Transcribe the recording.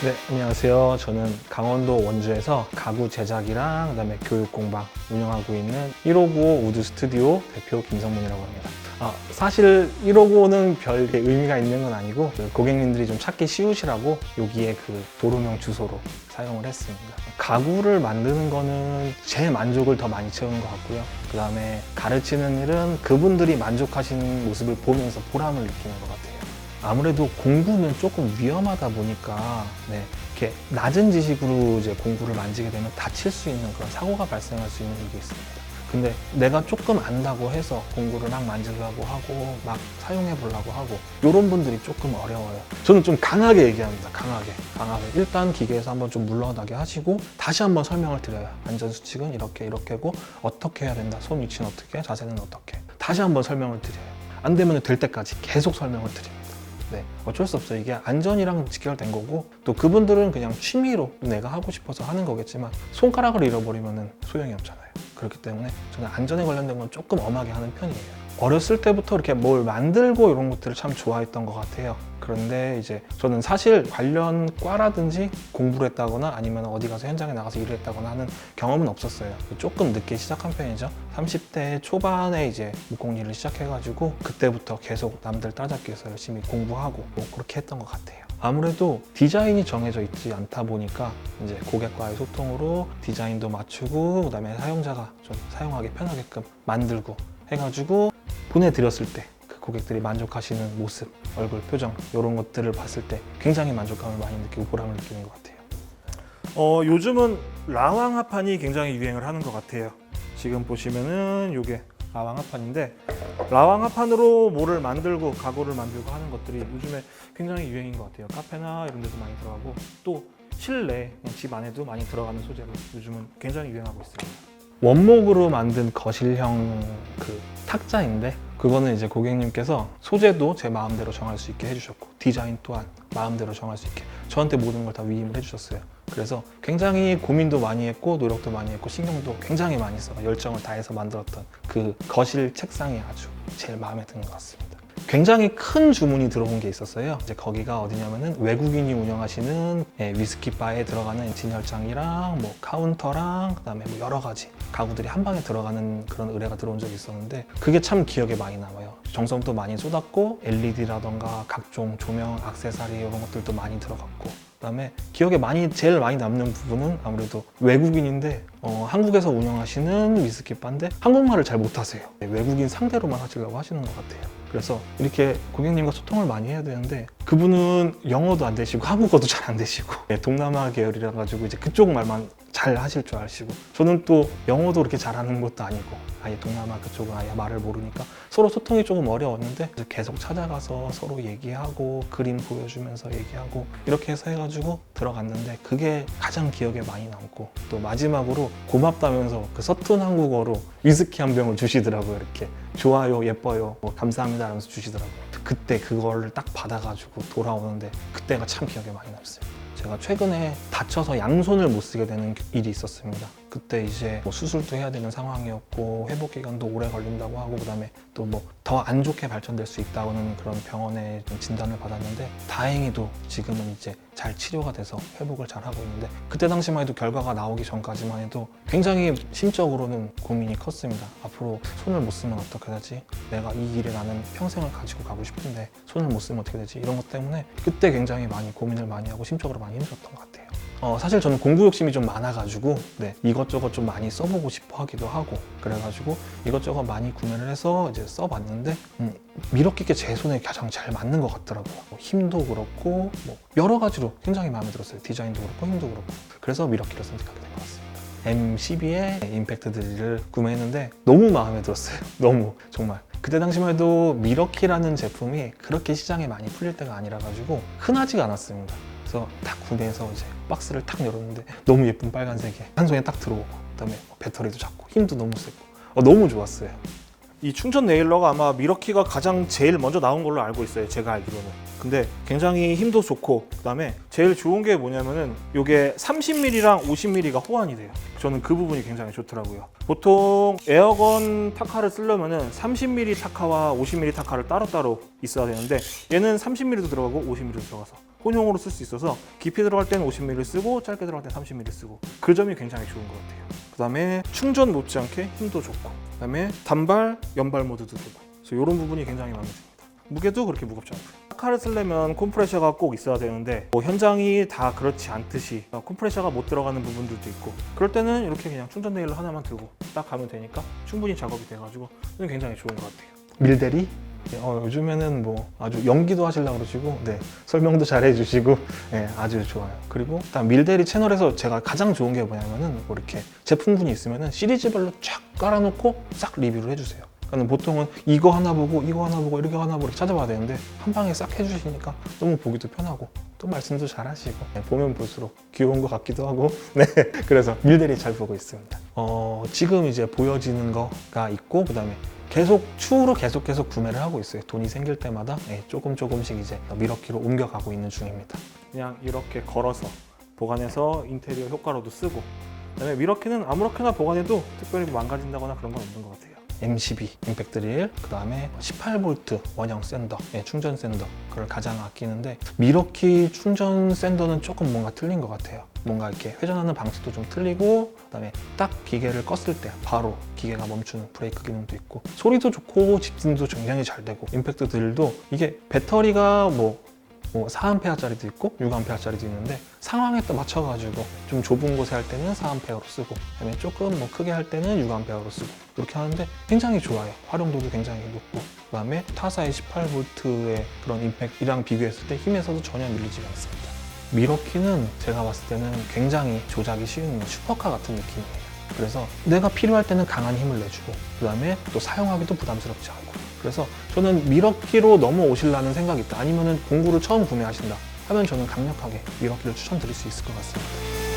네, 안녕하세요. 저는 강원도 원주에서 가구 제작이랑 그다음에 교육 공방 운영하고 있는 159 우드 스튜디오 대표 김성문이라고 합니다. 아, 사실 159는 별 의미가 있는 건 아니고 그 고객님들이 좀 찾기 쉬우시라고 여기에 그 도로명 주소로 사용을 했습니다. 가구를 만드는 거는 제 만족을 더 많이 채우는 것 같고요. 그 다음에 가르치는 일은 그분들이 만족하시는 모습을 보면서 보람을 느끼는 것 같아요. 아무래도 공부는 조금 위험하다 보니까 네, 이렇게 낮은 지식으로 이제 공부를 만지게 되면 다칠 수 있는 그런 사고가 발생할 수 있는 게 있습니다. 근데 내가 조금 안다고 해서 공부를 막 만지려고 하고 막 사용해 보려고 하고 이런 분들이 조금 어려워요. 저는 좀 강하게 얘기합니다. 강하게. 강하게. 일단 기계에서 한번 좀 물러나게 하시고 다시 한번 설명을 드려요. 안전 수칙은 이렇게 이렇게고 어떻게 해야 된다. 손 위치는 어떻게, 자세는 어떻게. 다시 한번 설명을 드려요. 안 되면 될 때까지 계속 설명을 드립니다. 네, 어쩔 수 없어요. 이게 안전이랑 직결된 거고 또 그분들은 그냥 취미로 내가 하고 싶어서 하는 거겠지만 손가락을 잃어버리면 소용이 없잖아요. 그렇기 때문에 저는 안전에 관련된 건 조금 엄하게 하는 편이에요. 어렸을 때부터 이렇게 뭘 만들고 이런 것들을 참 좋아했던 것 같아요. 그런데 이제 저는 사실 관련 과라든지 공부를 했다거나 아니면 어디 가서 현장에 나가서 일을 했다거나 하는 경험은 없었어요. 조금 늦게 시작한 편이죠. 30대 초반에 이제木工 일을 시작해가지고 그때부터 계속 남들 따라잡기 위해서 열심히 공부하고 뭐 그렇게 했던 것 같아요. 아무래도 디자인이 정해져 있지 않다 보니까 이제 고객과의 소통으로 디자인도 맞추고 그다음에 사용자가 좀 사용하기 편하게끔 만들고 해가지고 보내드렸을 때그 고객들이 만족하시는 모습, 얼굴 표정 이런 것들을 봤을 때 굉장히 만족감을 많이 느끼고 보람을 느끼는 것 같아요. 어, 요즘은 라왕화판이 굉장히 유행을 하는 것 같아요. 지금 보시면은 이게 라왕화판인데 라왕화판으로 뭐를 만들고 가구를 만들고 하는 것들이 요즘에 굉장히 유행인 것 같아요. 카페나 이런 데도 많이 들어가고 또 실내 집 안에도 많이 들어가는 소재로 요즘은 굉장히 유행하고 있습니다. 원목으로 만든 거실형 그 탁자인데 그거는 이제 고객님께서 소재도 제 마음대로 정할 수 있게 해주셨고 디자인 또한 마음대로 정할 수 있게 저한테 모든 걸 다 위임을 해주셨어요. 그래서 굉장히 고민도 많이 했고 노력도 많이 했고 신경도 굉장히 많이 써 열정을 다해서 만들었던 그 거실 책상이 아주 제일 마음에 드는 것 같습니다. 굉장히 큰 주문이 들어온 게 있었어요. 이제 거기가 어디냐면은 외국인이 운영하시는 예, 위스키 바에 들어가는 진열장이랑 뭐 카운터랑 그다음에 뭐 여러 가지 가구들이 한 방에 들어가는 그런 의뢰가 들어온 적이 있었는데 그게 참 기억에 많이 남아요. 정성도 많이 쏟았고 LED라던가 각종 조명, 악세사리 이런 것들도 많이 들어갔고 그다음에 기억에 많이 제일 많이 남는 부분은 아무래도 외국인인데 어, 한국에서 운영하시는 위스키 바인데 한국말을 잘 못하세요. 네, 외국인 상대로만 하시려고 하시는 것 같아요. 그래서 이렇게 고객님과 소통을 많이 해야 되는데 그분은 영어도 안 되시고 한국어도 잘 안 되시고 네, 동남아 계열이라 가지고 이제 그쪽 말만 잘 하실 줄 아시고 저는 또 영어도 그렇게 잘하는 것도 아니고 아예 동남아 그쪽은 아예 말을 모르니까 서로 소통이 조금 어려웠는데 계속 찾아가서 서로 얘기하고 그림 보여주면서 얘기하고 이렇게 해서 해가지고 들어갔는데 그게 가장 기억에 많이 남고 또 마지막으로 고맙다면서 그 서툰 한국어로 위스키 한 병을 주시더라고요 이렇게. 좋아요 예뻐요 뭐 감사합니다 하면서 주시더라고요. 그때 그거를 딱 받아가지고 돌아오는데 그때가 참 기억에 많이 남습니다 제가 최근에 다쳐서 양손을 못 쓰게 되는 일이 있었습니다. 그때 이제 뭐 수술도 해야 되는 상황이었고 회복 기간도 오래 걸린다고 하고 그다음에 또 뭐 더 안 좋게 발전될 수 있다고는 그런 병원에 좀 진단을 받았는데 다행히도 지금은 이제 잘 치료가 돼서 회복을 잘 하고 있는데 그때 당시만 해도 결과가 나오기 전까지만 해도 굉장히 심적으로는 고민이 컸습니다. 앞으로 손을 못 쓰면 어떻게 되지? 내가 이 일에 나는 평생을 가지고 가고 싶은데 손을 못 쓰면 어떻게 되지? 이런 것 때문에 그때 굉장히 많이 고민을 많이 하고 심적으로 많이 힘들었던 것 같아요. 어, 사실 저는 공부 욕심이 좀 많아가지고 네, 이것저것 좀 많이 써보고 싶어 하기도 하고 그래가지고 이것저것 많이 구매를 해서 이제 써봤는데 음, 미러키게 제 손에 가장 잘 맞는 것 같더라고요. 뭐 힘도 그렇고 뭐 여러 가지로 굉장히 마음에 들었어요. 디자인도 그렇고 힘도 그렇고 그래서 미러키를 선택하게 된 것 같습니다. M12의 임팩트 드릴을 구매했는데 너무 마음에 들었어요. 너무 정말. 그때 당시만 해도 미러키라는 제품이 그렇게 시장에 많이 풀릴 때가 아니라 가지고 흔하지가 않았습니다. 그래서 딱 구매해서 이제 박스를 탁 열었는데 너무 예쁜 빨간색에 한 손에 딱 들어오고 그다음에 배터리도 작고 힘도 너무 세고 어, 너무 좋았어요. 이 충전 네일러가 아마 미러키가 가장 제일 먼저 나온 걸로 알고 있어요. 제가 알기로는. 근데 굉장히 힘도 좋고 그다음에 제일 좋은 게 뭐냐면은 이게 30mm랑 50mm가 호환이 돼요. 저는 그 부분이 굉장히 좋더라고요. 보통 에어건 타카를 쓰려면은 30mm 타카와 50mm 타카를 따로따로 있어야 되는데 얘는 30mm도 들어가고 50mm도 들어가서 혼용으로 쓸 수 있어서 깊이 들어갈 때는 50ml 쓰고 짧게 들어갈 때 30ml 쓰고 그 점이 굉장히 좋은 것 같아요. 그 다음에 충전 못지않게 힘도 좋고 그 다음에 단발 연발 모드도 되고 그래서 이런 부분이 굉장히 마음에 듭니다. 무게도 그렇게 무겁지 않고요. 카를 쓰려면 콤프레셔가 꼭 있어야 되는데 뭐 현장이 다 그렇지 않듯이 콤프레셔가 못 들어가는 부분들도 있고 그럴 때는 이렇게 그냥 충전 레일러 하나만 들고 딱 가면 되니까 충분히 작업이 돼가지고 굉장히 좋은 것 같아요. 밀대리? 어, 요즘에는 뭐 아주 연기도 하시려고 그러시고 네, 설명도 잘 해주시고 네, 아주 좋아요. 그리고 일단 밀대리 채널에서 제가 가장 좋은 게 뭐냐면은 뭐 이렇게 제품군이 있으면은 시리즈별로 쫙 깔아놓고 싹 리뷰를 해주세요. 그러니까 보통은 이거 하나 보고 이거 하나 보고 이렇게 하나 보고 찾아봐야 되는데 한 방에 싹 해주시니까 너무 보기도 편하고 또 말씀도 잘 하시고 네, 보면 볼수록 귀여운 것 같기도 하고 네 그래서 밀대리 잘 보고 있습니다. 어, 지금 이제 보여지는 거가 있고 그 다음에 계속 추후로 계속 계속 구매를 하고 있어요. 돈이 생길 때마다 네, 조금 조금씩 이제 미러키로 옮겨가고 있는 중입니다. 그냥 이렇게 걸어서 보관해서 인테리어 효과로도 쓰고 그다음에 미러키는 아무렇게나 보관해도 특별히 망가진다거나 그런 건 없는 것 같아요. M12 임팩트 드릴, 그 다음에 18V 원형 샌더, 예, 충전 샌더 그걸 가장 아끼는데 미러키 충전 샌더는 조금 뭔가 틀린 것 같아요. 뭔가 이렇게 회전하는 방식도 좀 틀리고 그다음에 딱 기계를 껐을 때 바로 기계가 멈추는 브레이크 기능도 있고 소리도 좋고 집중도 굉장히 잘 되고 임팩트 드릴도 이게 배터리가 뭐 뭐 4A짜리도 있고 6A짜리도 있는데 상황에 또 맞춰가지고 좀 좁은 곳에 할 때는 4A로 쓰고 그다음에 조금 뭐 크게 할 때는 6A로 쓰고 이렇게 하는데 굉장히 좋아요. 활용도도 굉장히 높고 그다음에 타사의 18V의 그런 임팩이랑 비교했을 때 힘에서도 전혀 밀리지가 않습니다 미러키는 제가 봤을 때는 굉장히 조작이 쉬운 슈퍼카 같은 느낌이에요. 그래서 내가 필요할 때는 강한 힘을 내주고 그 다음에 또 사용하기도 부담스럽지 않고. 그래서 저는 미러키로 넘어오실라는 생각이 있다. 아니면은 공구를 처음 구매하신다 하면 저는 강력하게 미러키를 추천드릴 수 있을 것 같습니다